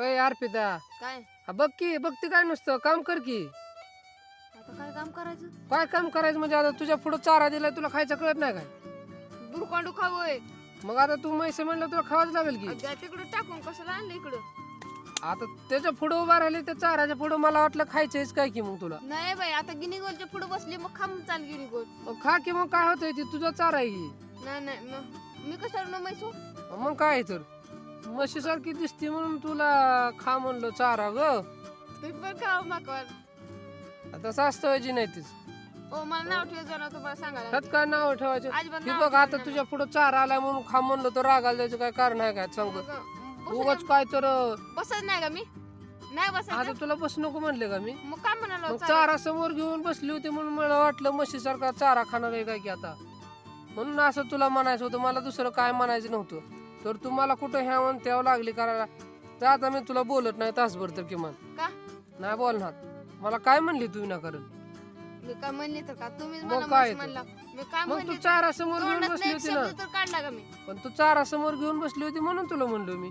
अय अर्पिता. काय? हा बघ की बघते काय नसतं. काम कर की. आता काय काम करायचं? काय काम करायचं म्हणजे आता तुझ्या पुढे चारा दिलाय तुला खायचं कळत नाही काय? बुरकांडू खावय मग आता तू म्हैसे म्हणलं तुला खावाच लागेल की. तिकडे टाकून कशाला आणलं इकडं? आता त्याच्या पुढे उभा राहिले त्या चाराच्या पुढे मला वाटलं खायचंच काय की मग तुला? नाही बाई आता गिनी गोलच्या पुढे बसली मग खाम चाल गिनी गोल मग खा की मग काय होतंय ती तुझा चारा आहे की. नाही नाही मग मी कशाला न मैसू मग काय आहे तर? म्हशीसारखी दिसते म्हणून तुला खा म्हणलं चारा ग. तुम्ही पण माकवाल आता सास्तवायची नाही तीच. ओ मला नाव ठेव जरा तुम्हाला सांगायला त्यात काय नाव ठेवायचं? नाव बघ आता तुझ्या पुढे चारा आलाय म्हणून खा म्हणलं तर रागायला जायचं काय कारण आहे काय सांग. मग उगाच काय तर बसत नाही का मी? नाही आता बसायचं तुला बस नको म्हणले का मी? मग काय म्हणालो मग. चारा समोर घेऊन बसली होती म्हणून मला वाटलं म्हशीसारखा चारा खाणार आहे काय की आता. म्हणून असं तुला म्हणायचं होतं मला दुसरं काय म्हणायचं नव्हतं. तर तुम्हाला कुठं ह्या म्हणून त्यावं लागली करायला तर आता मी तुला बोलत नाही तासभर तर किमान. का? नाही बोलणार. मला काय म्हणली तू विनाकारण? मी काय म्हणले तर का? तुम्हीच मग मला काय म्हैस म्हणला. मी काय मग तू म्हणले चारा समोर घेऊन तोंडात बसली एक होती ना. शब्द तर काढला का मी? पण तू चारा समोर घेऊन बसली होती म्हणून तुला म्हणलो मी.